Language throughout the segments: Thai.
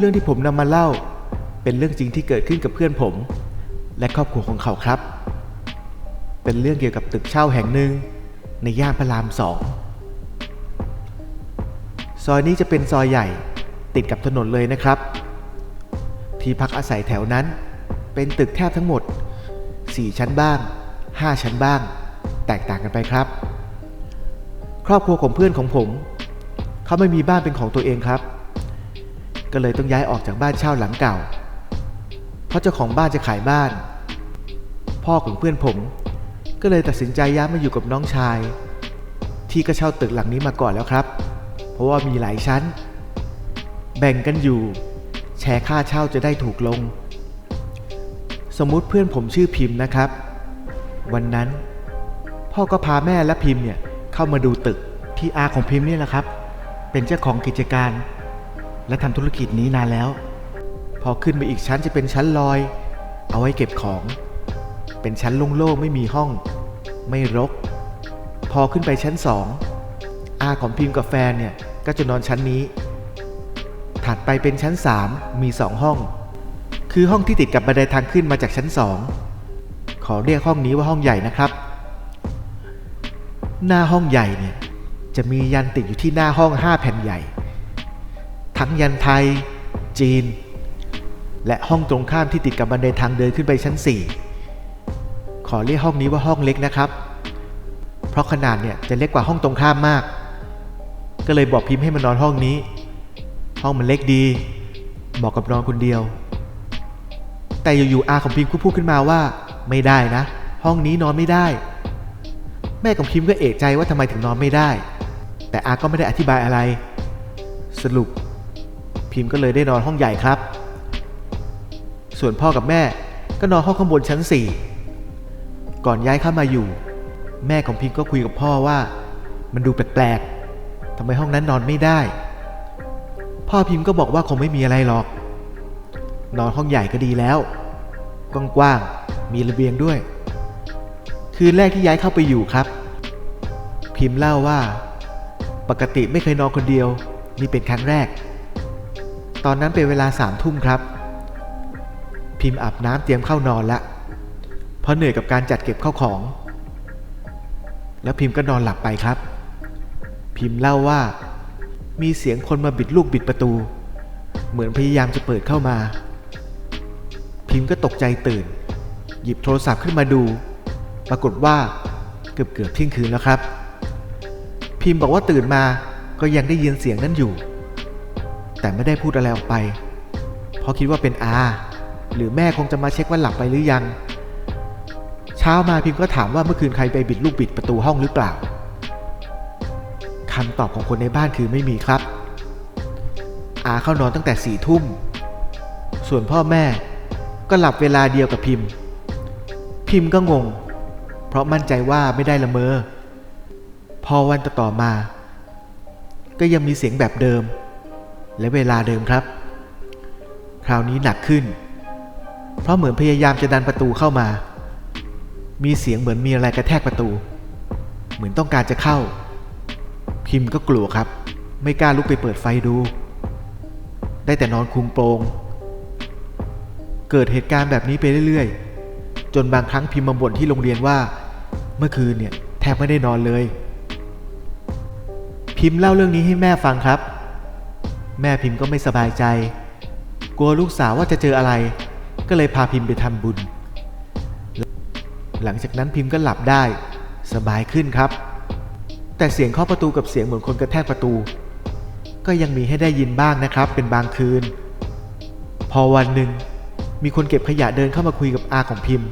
เรื่องที่ผมนำมาเล่า เป็นเรื่องจริงที่เกิดขึ้นกับเพื่อนผม และครอบครัวของเขาครับ เป็นเรื่องเกี่ยวกับตึกเช่าแห่งหนึ่ง ในย่านพระรามสองซอยนี้จะเป็นซอยใหญ่ติดกับถนนเลยนะครับ ที่พักอาศัยแถวนั้น เป็นตึกแทบทั้งหมด 4 ชั้นบ้าง 5 ชั้นบ้าง แตกต่างกันไปครับ ครอบครัวของเพื่อนของผม เขาไม่มีบ้านเป็นของตัวเองครับ ก็เลยต้องย้ายออกจากบ้านเช่าหลังเก่า เพราะเจ้าของบ้านจะขายบ้าน พ่อของเพื่อนผม ก็เลยตัดสินใจย้ายมาอยู่กับน้องชาย ที่ก็เช่าตึกหลังนี้มาก่อนแล้วครับ เพราะว่ามีหลายชั้น แบ่งกันอยู่ แชร์ค่าเช่าจะได้ถูกลง สมมุติเพื่อนผมชื่อพิมพ์นะครับ วันนั้น พ่อก็พาแม่และพิมพ์เนี่ยเข้ามาดูตึกที่อาของพิมพ์นี่แหละครับ เป็นเจ้าของกิจการ และทำธุรกิจนี้นานแล้ว พอขึ้นไปอีกชั้นจะเป็นชั้นลอย เอาไว้เก็บของ เป็นชั้นโล่งๆไม่มีห้อง ไม่รก พอขึ้นไปชั้นสองอาของพิมพ์กับแฟนเนี่ยก็จะนอนชั้นนี้ ถัดไปเป็นชั้น 3 มี 2 ห้อง คือห้องที่ติดกับบันไดทางขึ้นมาจากชั้น 2 ขอเรียกห้องนี้ว่าห้องใหญ่นะครับ หน้าห้องใหญ่เนี่ยจะมียันติดอยู่ที่หน้าห้อง 5 แผ่นใหญ่ ทั้งยันไทย จีน และห้องตรงข้ามที่ติดกับบันไดทางเดินขึ้นไปชั้น 4 ขอเรียกห้องนี้ว่าห้องเล็กนะครับ เพราะขนาดเนี่ยจะเล็กกว่าห้องตรงข้ามมาก ก็เลยบอกพิมพ์ให้มานอนห้องนี้ ห้องมันเล็กดีเหมาะกับนอนคนเดียว แต่อยู่ๆอาของพิมพ์ก็พูดขึ้นมาว่า ไม่ได้นะ ห้องนี้นอนไม่ได้ แม่ของพิมพ์ก็เอะใจว่าทำไมถึงนอนไม่ได้ แต่อาก็ไม่ได้อธิบายอะไร สรุป พิมก็เลยได้นอนห้องใหญ่ครับ ส่วนพ่อกับแม่ก็นอนห้องข้างบนชั้น 4 ก่อนย้ายเข้ามาอยู่ แม่ของพิมก็คุยกับพ่อว่า มันดูแปลกๆทำไมห้องนั้นนอนไม่ได้ พ่อพิมก็บอกว่าคงไม่มีอะไรหรอก นอนห้องใหญ่ก็ดีแล้วกว้างๆมีระเบียงด้วย คืนแรกที่ย้ายเข้าไปอยู่ครับ พิมพ์เล่าว่า ปกติไม่เคยนอนคนเดียว นี่เป็นครั้งแรก ตอนนั้นเป็นเวลาสามทุ่มครับ พิมพ์อาบน้ำเตรียมเข้านอนละ เพราะเหนื่อยกับการจัดเก็บเข้าของ แล้วพิมพ์ก็นอนหลับไปครับ พิมพ์เล่าว่า มีเสียงคนมาบิดลูกบิดประตู เหมือนพยายามจะเปิดเข้ามา พิมพ์ก็ตกใจตื่น หยิบโทรศัพท์ขึ้นมาดู ปรากฏว่าเกือบเกือบเที่ยงคืนแล้วครับ พิมพ์บอกว่าตื่นมาก็ยังได้ยินเสียงนั้นอยู่ แต่ไม่ได้พูดอะไรออกไป เพราะคิดว่าเป็นอา หรือแม่คงจะมาเช็คว่าหลับไปหรือยัง เช้ามาพิมพ์ก็ถามว่าเมื่อคืนใครไปบิดลูกบิดประตูห้องหรือเปล่าคำตอบของคนในบ้านคือไม่มีครับ อาเข้านอนตั้งแต่สี่ทุ่ม ส่วนพ่อแม่ก็หลับเวลาเดียวกับพิมพ์ พิมพ์ก็งง เพราะมั่นใจว่าไม่ได้ละเมอ พอวันต่อมา ก็ยังมีเสียงแบบเดิม และเวลาเดิมครับ คราวนี้หนักขึ้น เพราะเหมือนพยายามจะดันประตูเข้ามา มีเสียงเหมือนมีอะไรกระแทกประตู เหมือนต้องการจะเข้า พิมพ์ก็กลัวครับ ไม่กล้าลุกไปเปิดไฟดู ได้แต่นอนคุมโปง เกิดเหตุการณ์แบบนี้ไปเรื่อยๆ จนบางครั้งพิมพ์มาบ่นที่โรงเรียนว่า เมื่อคืนเนี่ยแทบไม่ได้นอนเลยพิมพ์เล่าเรื่องนี้ให้แม่ฟังครับ แม่พิมพ์ก็ไม่สบายใจ กลัวลูกสาวว่าจะเจออะไร ก็เลยพาพิมพ์ไปทำบุญ หลังจากนั้นพิมพ์ก็หลับได้สบายขึ้นครับ แต่เสียงเคาะประตูกับเสียงเหมือนคนกระแทกประตู ก็ยังมีให้ได้ยินบ้างนะครับ เป็นบางคืน พอวันหนึ่งมีคนเก็บขยะเดินเข้ามาคุยกับอาของพิมพ์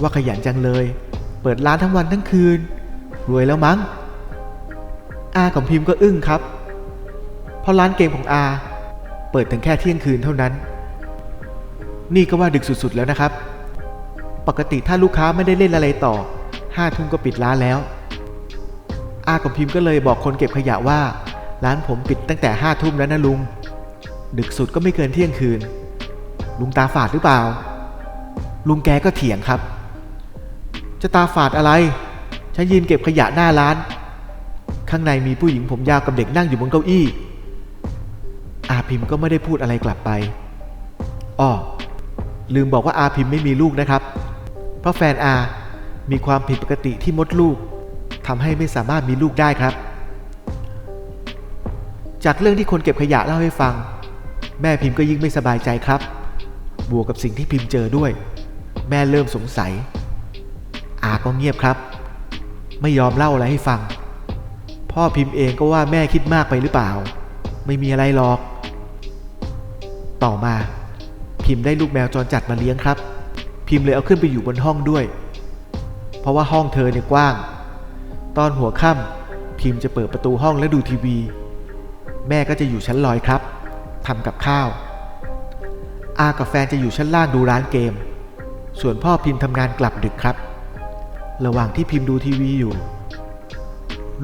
ว่าขยันจังเลย เปิดร้านทั้งวันทั้งคืน รวยแล้วมั้ง อาของพิมพ์ก็อึ้งครับ เพราะร้านเกมของอาเปิดถึงแค่เที่ยงคืนเท่านั้น นี่ก็ว่าดึกสุดๆแล้วนะครับ ปกติถ้าลูกค้าไม่ได้เล่นอะไรต่อห้าทุ่มก็ปิดร้านแล้ว อาของพิมพ์ก็เลยบอกคนเก็บขยะว่า ร้านผมปิดตั้งแต่ห้าทุ่มแล้วนะลุง ดึกสุดก็ไม่เกินเที่ยงคืน ลุงตาฝาดหรือเปล่า ลุงแกก็เถียงครับ จะตาฝาดอะไร ฉันยืนเก็บขยะหน้าร้าน ข้างในมีผู้หญิงผมยาวกับเด็กนั่งอยู่บนเก้าอี้ อาพิมพ์ก็ไม่ได้พูดอะไรกลับไปอ้อลืมบอกว่าอาพิมพ์ไม่มีลูกนะครับ เพราะแฟนอา มีความผิดปกติที่มดลูกทำให้ไม่สามารถมีลูกได้ครับ จากเรื่องที่คนเก็บขยะเล่าให้ฟัง แม่พิมพ์ก็ยิ่งไม่สบายใจครับ บวกกับสิ่งที่พิมพ์เจอด้วย แม่เริ่มสงสัย อาก็เงียบครับ ไม่ยอมเล่าอะไรให้ฟัง พ่อพิมพ์เองก็ว่าแม่คิดมากไปหรือเปล่า ไม่มีอะไรหรอก ต่อมา พิมพ์ได้ลูกแมวจรจัดมาเลี้ยงครับ พิมพ์เลยเอาขึ้นไปอยู่บนห้องด้วย เพราะว่าห้องเธอเนี่ยกว้าง ตอนหัวค่ำพิมพ์จะเปิดประตูห้องและดูทีวี แม่ก็จะอยู่ชั้นลอยครับทำกับข้าว อากับแฟนจะอยู่ชั้นล่างดูร้านเกม ส่วนพ่อพิมพ์ทำงานกลับดึกครับ ระหว่างที่พิมพ์ดูทีวีอยู่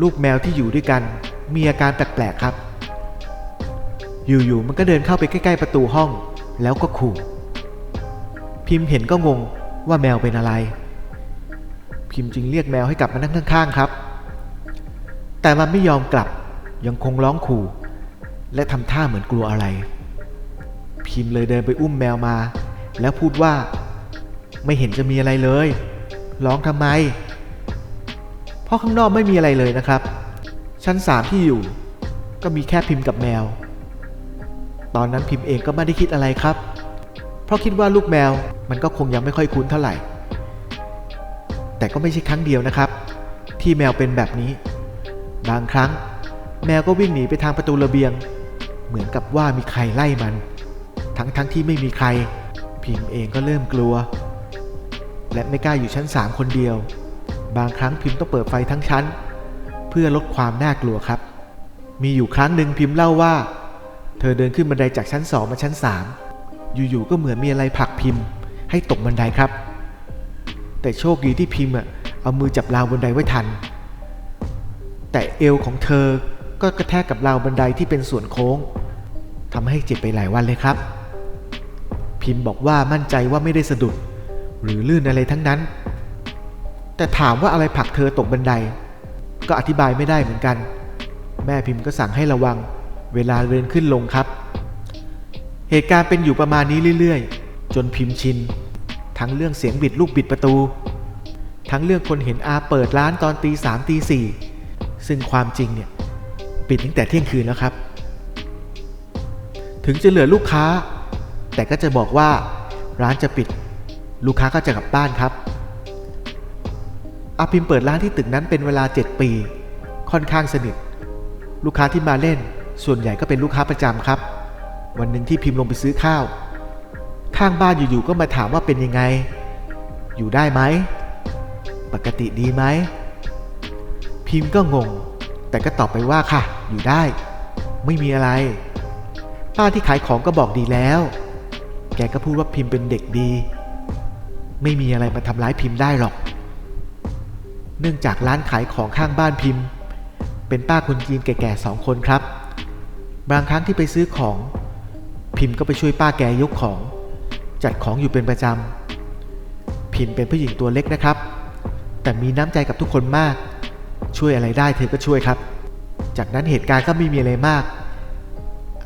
ลูกแมวที่อยู่ด้วยกันมีอาการแปลกๆครับ อยู่ๆมันก็เดินเข้าไปใกล้ๆประตูห้อง แล้วก็ขู่ พิมพ์เห็นก็งงว่าแมวเป็นอะไร พิมพ์จึงเรียกแมวให้กลับมานั่งข้างๆครับ แต่มันไม่ยอมกลับยังคงร้องขู่ และทำท่าเหมือนกลัวอะไร พิมพ์เลยเดินไปอุ้มแมวมา แล้วพูดว่า ไม่เห็นจะมีอะไรเลย ร้องทำไม เพราะข้างนอกไม่มีอะไรเลยนะครับ ชั้นสามที่อยู่ ก็มีแค่พิมพ์กับแมว ตอนนั้นพิมพ์เองก็ไม่ได้คิดอะไรครับ เพราะคิดว่าลูกแมวมันก็คงยังไม่ค่อยคุ้นเท่าไหร่ แต่ก็ไม่ใช่ครั้งเดียวนะครับ ที่แมวเป็นแบบนี้ บางครั้ง แมวก็วิ่งหนีไปทางประตูระเบียง เหมือนกับว่ามีใครไล่มัน ทั้งๆทที่ไม่มีใคร พิมพ์เองก็เริ่มกลัว และไม่กล้าอยู่ชั้นสามคนเดียว บางครั้งพิมพ์ต้องเปิดไฟทั้งชั้น เพื่อลดความน่ากลัวครับ มีอยู่ครั้งหนึ่งพิมพ์เล่าว่า เธอเดินขึ้นบันไดจากชั้นสองมาชั้นสามอยู่ๆก็เหมือนมีอะไรผลักพิมพ์ ให้ตกบันไดครับ แต่โชคดีที่พิมพ์อะเอามือจับราวบันไดไว้ทัน แต่เอวของเธอก็กระแทกกับราวบันไดที่เป็นส่วนโค้งทำให้เจ็บไปหลายวันเลยครับ พิมพ์บอกว่ามั่นใจว่าไม่ได้สะดุด หรือลื่นอะไรทั้งนั้น แต่ถามว่าอะไรผลักเธอตกบันได ก็อธิบายไม่ได้เหมือนกัน แม่พิมพ์ก็สั่งให้ระวัง เวลาเดินขึ้นลงครับ เหตุการณ์เป็นอยู่ประมาณนี้เรื่อยๆ จนพิมพ์ชิน ทั้งเรื่องเสียงบิดลูกบิดประตู ทั้งเรื่องคนเห็นอาเปิดร้านตอนตีสามตีสี่ซึ่งความจริงเนี่ยปิดตั้งแต่เที่ยงคืนแล้วครับ ถึงจะเหลือลูกค้า แต่ก็จะบอกว่าร้านจะปิด ลูกค้าก็จะกลับบ้านครับ อาพิมเปิดร้านที่ตึกนั้นเป็นเวลา 7 ปี ค่อนข้างสนิท ลูกค้าที่มาเล่น ส่วนใหญ่ก็เป็นลูกค้าประจำครับ วันหนึ่งที่พิมพ์ลงไปซื้อข้าว ข้างบ้านอยู่ๆก็มาถามว่าเป็นยังไง อยู่ได้ไหม ปกติดีไหม พิมพ์ก็งง แต่ก็ตอบไปว่าค่ะ อยู่ได้ ไม่มีอะไร ป้าที่ขายของก็บอกดีแล้ว แกก็พูดว่าพิมพ์เป็นเด็กดี ไม่มีอะไรมาทำร้ายพิมพ์ได้หรอก เนื่องจากร้านขายของข้างบ้านพิมพ์ เป็นป้าคนจีนแก่ๆสองคนครับ บางครั้งที่ไปซื้อของ พิมพ์ก็ไปช่วยป้าแกยกของ จัดของอยู่เป็นประจำ พิมพ์เป็นผู้หญิงตัวเล็กนะครับ แต่มีน้ำใจกับทุกคนมาก ช่วยอะไรได้เธอก็ช่วยครับ จากนั้นเหตุการณ์ก็ไม่มีอะไรมาก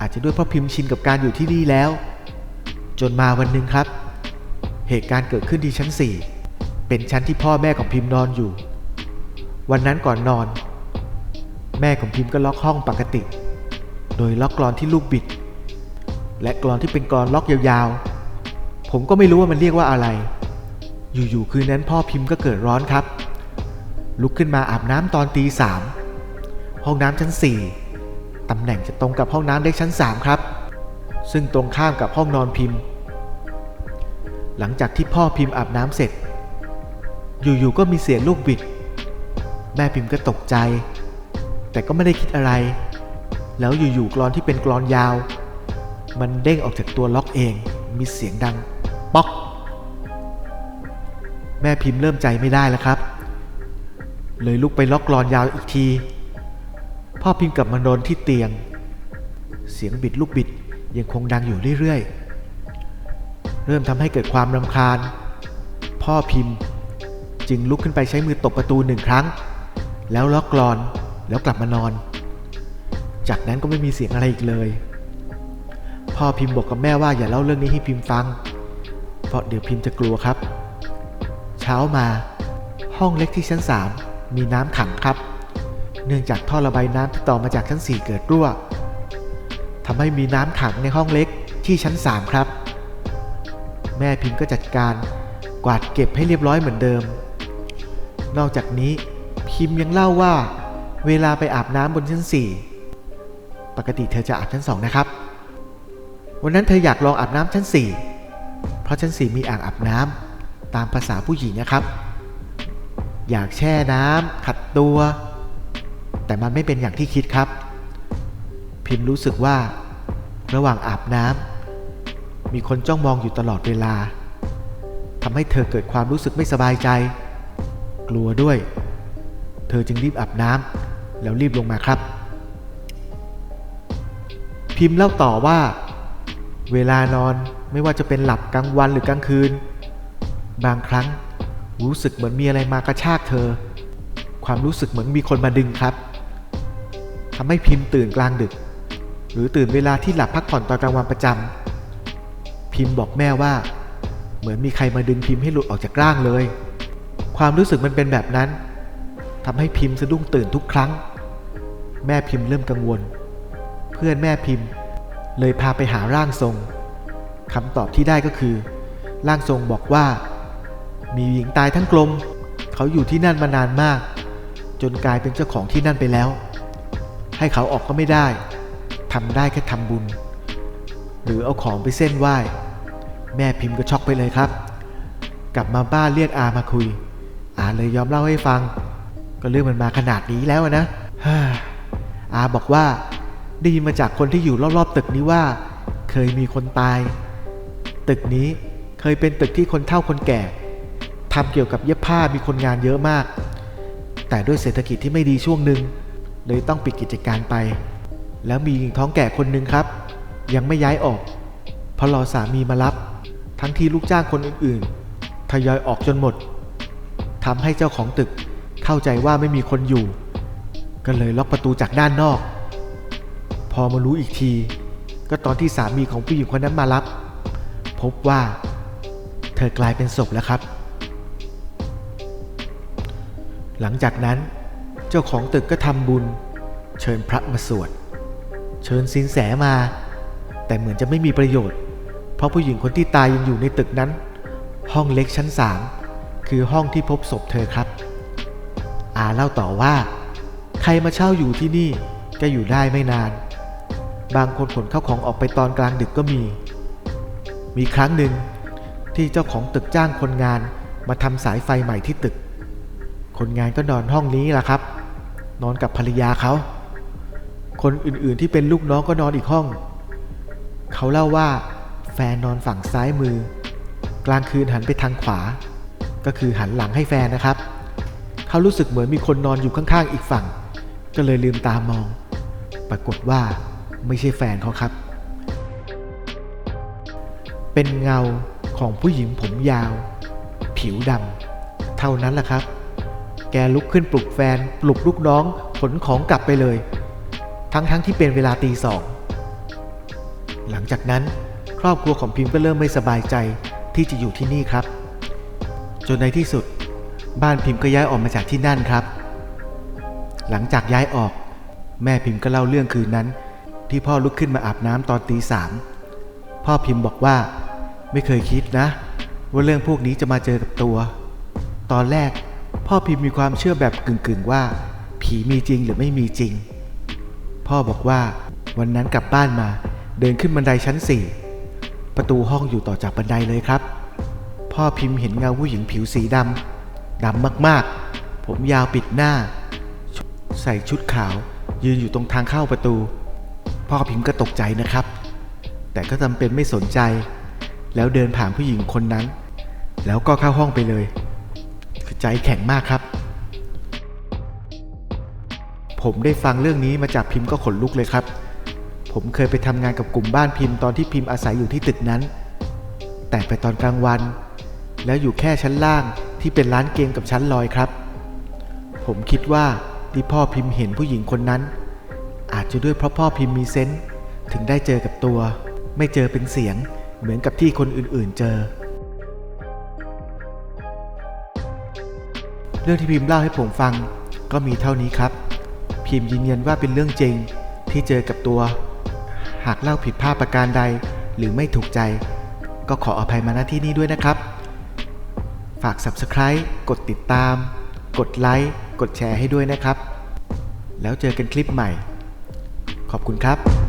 อาจจะด้วยเพราะพิมพ์ชินกับการอยู่ที่นี่แล้ว จนมาวันหนึ่งครับ เหตุการณ์เกิดขึ้นที่ชั้น 4 เป็นชั้นที่พ่อแม่ของพิมพ์นอนอยู่ วันนั้นก่อนนอน แม่ของพิมพ์ก็ล็อกห้องปกติ โดยล็อกกรอนที่ลูกบิด และกรอนที่เป็นกรอนล็อกยาวๆ ผมก็ไม่รู้ว่ามันเรียกว่าอะไร อยู่ๆคืนนั้นพ่อพิมพ์ก็เกิดร้อนครับ ลุกขึ้นมาอาบน้ำตอนตีสามห้องน้ำชั้น4ตำแหน่งจะตรงกับห้องน้ำเล็กชั้น3ครับ ซึ่งตรงข้ามกับห้องนอนพิมพ์ หลังจากที่พ่อพิมพ์อาบน้ำเสร็จ อยู่ๆก็มีเสียงลูกบิด แม่พิมพ์ก็ตกใจ แต่ก็ไม่ได้คิดอะไร แล้วอยู่ๆกรอนที่เป็นกรอนยาว มันเด้งออกจากตัวล็อกเอง มีเสียงดัง ป๊อก แม่พิมพ์เริ่มใจไม่ได้แล้วครับ เลยลุกไปล็อกกรอนยาวอีกที พ่อพิมพ์กลับมานอนที่เตียง เสียงบิดลูกบิดยังคงดังอยู่เรื่อยๆ เริ่มทำให้เกิดความรำคาญ พ่อพิมพ์จึงลุกขึ้นไปใช้มือตบประตูหนึ่งครั้ง แล้วล็อกกรอนแล้วกลับมานอน จากนั้นก็ไม่มีเสียงอะไรอีกเลย พ่อพิมพ์บอกกับแม่ว่าอย่าเล่าเรื่องนี้ให้พิมพ์ฟัง เพราะเดี๋ยวพิมพ์จะกลัวครับ เช้ามา ห้องเล็กที่ชั้น 3 มีน้ำขังครับ เนื่องจากท่อระบายน้ำที่ต่อมาจากชั้น 4 เกิดรั่วทำให้มีน้ำขังในห้องเล็กที่ชั้น 3 ครับ แม่พิมพ์ก็จัดการกวาดเก็บให้เรียบร้อยเหมือนเดิม นอกจากนี้พิมพ์ยังเล่าว่า เวลาไปอาบน้ำบนชั้น4 ปกติเธอจะอาบชั้น2นะครับ วันนั้นเธออยากลองอาบน้ำชั้น 4 เพราะชั้น 4 มีอ่างอาบน้ำตามภาษาผู้หญิงนะครับ อยากแช่น้ำขัดตัว แต่มันไม่เป็นอย่างที่คิดครับ พิมพ์รู้สึกว่า ระหว่างอาบน้ำมีคนจ้องมองอยู่ตลอดเวลาทำให้เธอเกิดความรู้สึกไม่สบายใจ กลัวด้วย เธอจึงรีบอาบน้ำแล้วรีบลงมาครับ พิมพ์เล่าต่อว่า เวลานอนไม่ว่าจะเป็นหลับกลางวันหรือกลางคืน บางครั้งรู้สึกเหมือนมีอะไรมากระชากเธอ ความรู้สึกเหมือนมีคนมาดึงครับทำให้พิมพ์ตื่นกลางดึก หรือตื่นเวลาที่หลับพักผ่อนตอนกลางวันประจำพิมพ์บอกแม่ว่า เหมือนมีใครมาดึงพิมพ์ให้หลุดออกจากร่างเลย ความรู้สึกมันเป็นแบบนั้นทำให้พิมพ์สะดุ้งตื่นทุกครั้ง แม่พิมพ์เริ่มกังวล พื่อนแม่พิมพ์ เลยพาไปหาร่างทรงคำตอบที่ได้ก็คือ ร่างทรงบอกว่า มีหญิงตายทั้งกลม เขาอยู่ที่นั่นมานานมาก จนกลายเป็นเจ้าของที่นั่นไปแล้ว ให้เขาออกก็ไม่ได้ทำได้แค่ทำบุญ หรือเอาของไปเส้นไหว้ แม่พิมพ์ก็ช็อกไปเลยครับ กลับมาบ้านเรียกอามาคุย อาเลยยอมเล่าให้ฟัง ก็เรื่องมันมาขนาดนี้แล้วนะอาบอกว่า ได้ยินมาจากคนที่อยู่รอบๆ ตึกนี้ว่า เคยมีคนตาย ตึกนี้เคยเป็นตึกที่คนเฒ่าคนแก่ทำเกี่ยวกับเย็บผ้ามีคนงานเยอะมาก แต่ด้วยเศรษฐกิจที่ไม่ดีช่วงหนึ่งเลยต้องปิดกิจการไป แล้วมีหญิงท้องแก่คนหนึ่งครับ ยังไม่ย้ายออก เพราะรอสามีมารับ ทั้งที่ลูกจ้างคนอื่นๆทยอยออกจนหมดทำให้เจ้าของตึกเข้าใจว่าไม่มีคนอยู่ ก็เลยล็อกประตูจากด้านนอก พอมารู้อีกที ก็ตอนที่สามีของผู้หญิงคนนั้นมารับ พบว่า เธอกลายเป็นศพแล้วครับ หลังจากนั้นเจ้าของตึกก็ทำบุญ เชิญพระมาสวด เชิญสินแสมา แต่เหมือนจะไม่มีประโยชน์ เพราะผู้หญิงคนที่ตายยังอยู่ในตึกนั้น ห้องเล็กชั้นสามคือห้องที่พบศพเธอครับ อาเล่าต่อว่า ใครมาเช่าอยู่ที่นี่ก็อยู่ได้ไม่นาน บางคนขนเข้าของออกไปตอนกลางดึกก็มี มีครั้งหนึ่งที่เจ้าของตึกจ้างคนงานมาทำสายไฟใหม่ที่ตึก คนงานก็นอนห้องนี้แหละครับ นอนกับภรรยาเขา คนอื่นๆที่เป็นลูกน้องก็นอนอีกห้อง เขาเล่าว่าแฟนนอนฝั่งซ้ายมือ กลางคืนหันไปทางขวา ก็คือหันหลังให้แฟนนะครับ เขารู้สึกเหมือนมีคนนอนอยู่ข้างๆอีกฝั่ง ก็เลยลืมตามอง ปรากฏว่า ไม่ใช่แฟนเขาครับ เป็นเงาของผู้หญิงผมยาว ผิวดำเท่านั้นแหละครับ แกลุกขึ้นปลุกแฟน ปลุกลูกน้องขนของกลับไปเลย ทั้งๆทที่เป็นเวลาตีสอง หลังจากนั้นครอบครัวของพิมพ์ก็เริ่มไม่สบายใจที่จะอยู่ที่นี่ครับ จนในที่สุด บ้านพิมพ์ก็ย้ายออกมาจากที่นั่นครับ หลังจากย้ายออก แม่พิมพ์ก็เล่าเรื่องคืนนั้น ที่พ่อลุกขึ้นมาอาบน้ำตอนตีสามพ่อพิมพ์บอกว่า ไม่เคยคิดนะ ว่าเรื่องพวกนี้จะมาเจอกับตัว ตอนแรกพ่อพิมพ์มีความเชื่อแบบกึ่งๆว่า ผีมีจริงหรือไม่มีจริง พ่อบอกว่าวันนั้นกลับบ้านมา เดินขึ้นบันไดชั้นสี่ประตูห้องอยู่ต่อจากบันไดเลยครับ พ่อพิมพ์เห็นเงาผู้หญิงผิวสีดำดำมากๆ ผมยาวปิดหน้า ใส่ชุดขาวยืนอยู่ตรงทางเข้าประตู พ่อพิมพ์ก็ตกใจนะครับ แต่ก็จำเป็นไม่สนใจ แล้วเดินผ่านผู้หญิงคนนั้น แล้วก็เข้าห้องไปเลยคือใจแข็งมากครับ ผมได้ฟังเรื่องนี้มาจากพิมพ์ก็ขนลุกเลยครับ ผมเคยไปทำงานกับกลุ่มบ้านพิมพ์ตอนที่พิมพ์อาศัยอยู่ที่ตึกนั้น แต่ไปตอนกลางวัน แล้วอยู่แค่ชั้นล่างที่เป็นร้านเกมกับชั้นลอยครับ ผมคิดว่าที่พ่อพิมพ์เห็นผู้หญิงคนนั้น อาจจะด้วยเพราะพ่อพิมพ์มีเซนส์ถึงได้เจอกับตัว ไม่เจอเป็นเสียง เหมือนกับที่คนอื่นๆเจอ เรื่องที่พิมพ์เล่าให้ผมฟัง ก็มีเท่านี้ครับ พิมพ์ยืนยันว่าเป็นเรื่องจริงที่เจอกับตัว หากเล่าผิดพลาดประการใดหรือไม่ถูกใจ ก็ขออภัยมาณที่นี้ด้วยนะครับ ฝาก Subscribe กดติดตาม กดไลค์กดแชร์ให้ด้วยนะครับ แล้วเจอกันคลิปใหม่ ขอบคุณครับ